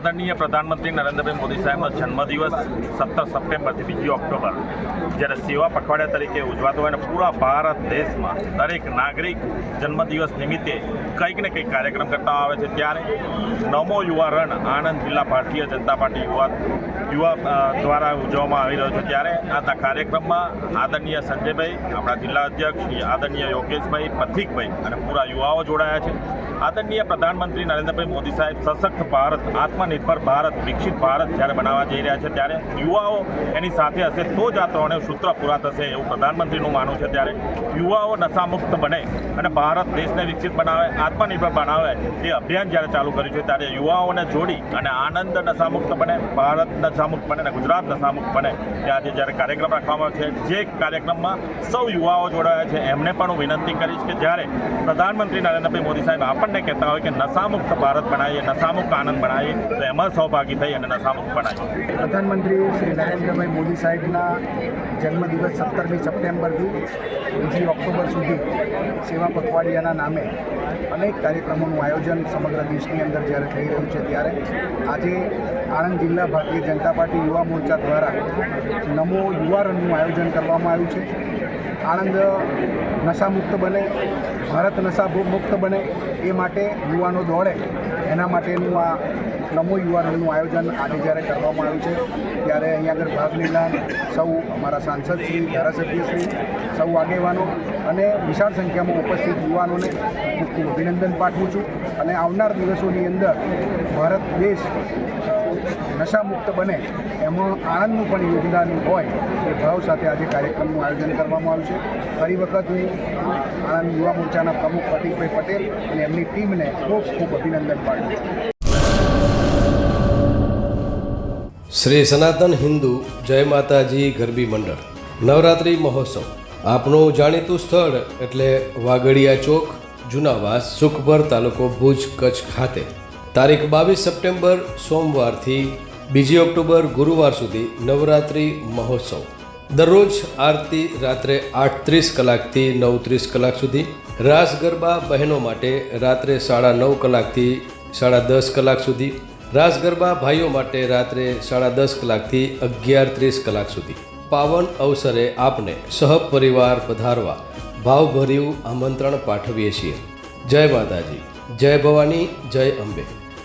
આદરણીય પ્રધાનમંત્રી નરેન્દ્રભાઈ મોદી સાહેબનો જન્મદિવસ સત્તર સપ્ટેમ્બરથી બીજી ઓક્ટોબર, જ્યારે સેવા પખવાડિયા તરીકે ઉજવાતો હોય અને પૂરા ભારત દેશમાં દરેક નાગરિક જન્મદિવસ નિમિત્તે કંઈક ને કંઈક કાર્યક્રમ કરતા આવે છે. ત્યારે નમો યુવા રણ આણંદ જિલ્લા ભારતીય જનતા પાર્ટી યુવા યુવા દ્વારા ઉજવવામાં આવી રહ્યો છે. ત્યારે આ કાર્યક્રમમાં આદરણીય સંજયભાઈ, આપણા જિલ્લા અધ્યક્ષ આદરણીય યોગેશભાઈ પથિકભાઈ અને પૂરા યુવાઓ જોડાયા છે. આદરણીય પ્રધાનમંત્રી નરેન્દ્રભાઈ મોદી સાહેબ, સશક્ત ભારત, આત્મનિર્ભર ભારત, વિકસિત ભારત જ્યારે બનાવવા જઈ રહ્યા છે, ત્યારે યુવાઓ એની સાથે હશે તો જ આ ત્રણેય સૂત્ર પૂરા થશે એવું પ્રધાનમંત્રીનું માનવું છે. ત્યારે યુવાઓ નશામુક્ત બને અને ભારત દેશને વિકસિત બનાવે, આત્મનિર્ભર બનાવે એ અભિયાન જ્યારે ચાલુ કર્યું છે, ત્યારે યુવાઓને જોડી અને આનંદ નશામુક્ત બને, ભારત નશામુક્ત બને અને ગુજરાત નશામુક્ત બને એ આજે જ્યારે કાર્યક્રમ રાખવામાં છે. જે કાર્યક્રમમાં સૌ યુવાઓ જોડાયા છે, એમને પણ હું વિનંતી કરીશ કે જ્યારે પ્રધાનમંત્રી નરેન્દ્રભાઈ મોદી સાહેબ આપણને કહેતા હોય કે નશામુક્ત ભારત બનાવીએ, નશામુક્ત આનંદ બનાવીએ, તો એમાં સહભાગી થઈ અને નશામુક્ત બનાવીએ. પ્રધાનમંત્રી શ્રી નરેન્દ્રભાઈ મોદી સાહેબના જન્મદિવસ સત્તરમી સપ્ટેમ્બરથી બીજી ઓક્ટોબર સુધી સેવા પખવાડિયાના નામે અનેક કાર્યક્રમોનું આયોજન સમગ્ર દેશની અંદર જ્યારે થઈ રહ્યું છે, ત્યારે આજે આણંદ જિલ્લા ભારતીય જનતા પાર્ટી યુવા મોરચા દ્વારા નમો યુવા રનનું આયોજન કરવામાં આવ્યું છે. આણંદ નશામુક્ત બને, ભારત નશા મુક્ત બને એ માટે યુવાનો દોડે. એના માટેનું આ નમો યુવાનોનું આયોજન આજે જ્યારે કરવામાં આવ્યું છે, ત્યારે અહીંયા આગળ ભાગ લીધા સૌ અમારા સાંસદ શ્રી ધારાસભ્યશ્રી સૌ આગેવાનો અને વિશાળ સંખ્યામાં ઉપસ્થિત યુવાનોને અભિનંદન પાઠવું છું. અને આવનાર દિવસોની અંદર ભારત દેશ નશામુક્ત બને, એમાં આણંદનું પણ યોગદાન હોય એ ભાવ સાથે આજે કાર્યક્રમનું આયોજન કરવામાં આવ્યું છે. ફરી વખત હું આણંદ યુવા મોરચાના પ્રમુખ પ્રતિકભાઈ પટેલ અને એમની ટીમને ખૂબ ખૂબ અભિનંદન પાડું શ્રી સનાતન હિન્દુ જય માતાજી ગરબી મંડળ. નવરાત્રિ મહોત્સવ. આપનું જાણીતું સ્થળ એટલે વાગડિયા ચોક, જુનાવાસ, સુખભર તાલુકો ભુજ કચ્છ ખાતે. તારીખ બાવીસ સપ્ટેમ્બર સોમવારથી બીજી ઓક્ટોબર ગુરુવાર સુધી નવરાત્રિ મહોત્સવ. દરરોજ આરતી રાત્રે આઠ ત્રીસ કલાકથી નવ ત્રીસ કલાક સુધી. રાસ ગરબા બહેનો માટે રાત્રે સાડા નવ કલાકથી સાડા દસ કલાક સુધી. રાસ ગરબા ભાઈઓ માટે રાત્રે સાડા દસ કલાકથી અગિયાર ત્રીસ કલાક સુધી. પાવન અવસરે આપને સહપરિવાર પધારવા ભાવભર્યું આમંત્રણ પાઠવીએ છીએ. જય માતાજી. જય ભવાની, જય અંબે.